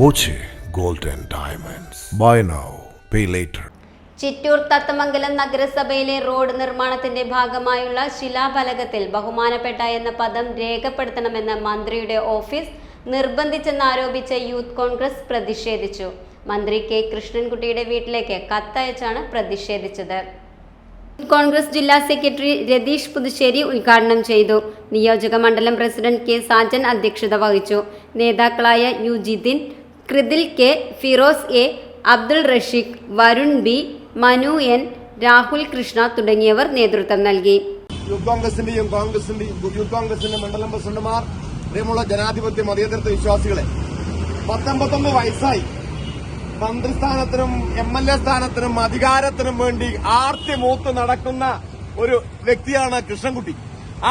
Boche gold and diamonds. Buy now pay later Chittur Tattamangalam നഗരസഭയിലെ road നിർമ്മാണത്തിന്റെ ഭാഗമായുള്ള ശിലാഫലകത്തിൽ ബഹുമാനപ്പെട്ട എന്ന പദം രേഖപ്പെടുത്തണമെന്ന് മന്ത്രിയുടെ ഓഫീസ് നിർബന്ധിച്ചെന്നാരോപിച്ച യൂത്ത് കോൺഗ്രസ് പ്രതിഷേധിച്ചു. മന്ത്രി കെ. കൃഷ്ണൻകുട്ടിയുടെ വീട്ടിലേക്ക് കത്തയച്ചാണ് പ്രതിഷേധിച്ചത്. യൂത്ത് കോൺഗ്രസ് ജില്ലാ സെക്രട്ടറി രതീഷ് പുതുശ്ശേരി ഉദ്ഘാടനം ചെയ്തു. നിയോജക മണ്ഡലം പ്രസിഡന്റ് കെ. സാജൻ അധ്യക്ഷത വഹിച്ചു. നേതാക്കളായ യുജിദിൻ Krithil K Firoz A Abdul Rasheeq Varun B Manu N Rahul Krishna തുടങ്ങിയവർ നേതൃത്വം നൽകി. യൂത്ത് കോൺഗ്രസിന്റെയും കോൺഗ്രസിന്റെയും യൂത്ത് കോൺഗ്രസിന്റെ മണ്ഡലം പ്രസിഡന്റുമാർ പ്രിയമുള്ള ജനാധിപത്യ മതേതരത്വ വിശ്വാസികളെ പത്തൊമ്പത്തൊമ്പത് വയസ്സായി. മന്ത്രിസ്ഥാനത്തിനും എം എൽ എ സ്ഥാനത്തിനും അധികാരത്തിനും വേണ്ടി ആർത്തി മൂത്ത് നടക്കുന്ന ഒരു വ്യക്തിയാണ് കൃഷ്ണൻകുട്ടി.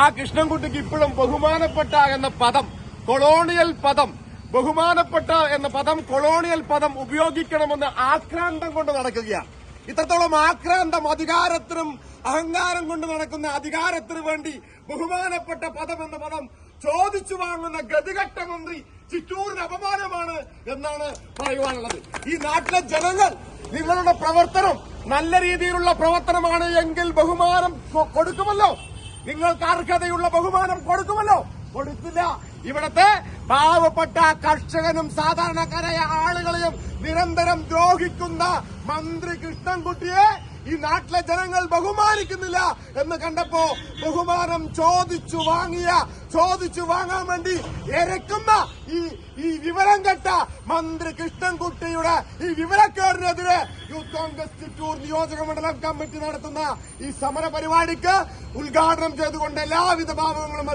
ആ കൃഷ്ണൻകുട്ടിക്ക് ഇപ്പോഴും ബഹുമാനപ്പെട്ട എന്ന പദം കൊളോണിയൽ പദം ബഹുമാനപ്പെട്ട എന്ന പദം കൊളോണിയൽ പദം ഉപയോഗിക്കണമെന്ന് ആക്രാന്തം കൊണ്ട് നടക്കുകയാണ്. ഇത്രത്തോളം ആക്രാന്തം അധികാരത്തിനും അഹങ്കാരം കൊണ്ട് നടക്കുന്ന അധികാരത്തിന് വേണ്ടി ബഹുമാനപ്പെട്ട പദം എന്ന പദം ചോദിച്ചു വാങ്ങുന്ന ഗതികെട്ട മന്ത്രി ചിറ്റൂരിന് അപമാനമാണ് എന്നാണ് പറയുവാനുള്ളത്. ഈ നാട്ടിലെ ജനങ്ങൾ നിങ്ങളുടെ പ്രവർത്തനം നല്ല രീതിയിലുള്ള പ്രവർത്തനമാണ് എങ്കിൽ ബഹുമാനം കൊടുക്കുമല്ലോ. നിങ്ങൾക്ക് അർഹതയുള്ള ബഹുമാനം കൊടുക്കുമല്ലോ. കൊടുത്തില്ല. ഇവിടത്തെ പാവപ്പെട്ട കർഷകനും സാധാരണക്കാരായ ആളുകളെയും നിരന്തരം ദ്രോഹിക്കുന്ന മന്ത്രി കൃഷ്ണൻകുട്ടിയെ ഈ നാട്ടിലെ ജനങ്ങൾ ബഹുമാനിക്കുന്നില്ല എന്ന് കണ്ടപ്പോ ബഹുമാനം ചോദിച്ചു വാങ്ങിയ ചോദിച്ചു വാങ്ങാൻ വേണ്ടി ഇരക്കുന്ന ഈ ഈ വിവരം കെട്ട മന്ത്രി കൃഷ്ണൻകുട്ടിയുടെ ഈ വിവരക്കേടിനെതിരെ യൂത്ത് കോൺഗ്രസ് ചിറ്റൂർ നിയോജക മണ്ഡലം കമ്മിറ്റി നടത്തുന്ന ഈ സമര പരിപാടിക്ക് ഉദ്ഘാടനം ചെയ്തുകൊണ്ട് എല്ലാവിധ ഭാവങ്ങളും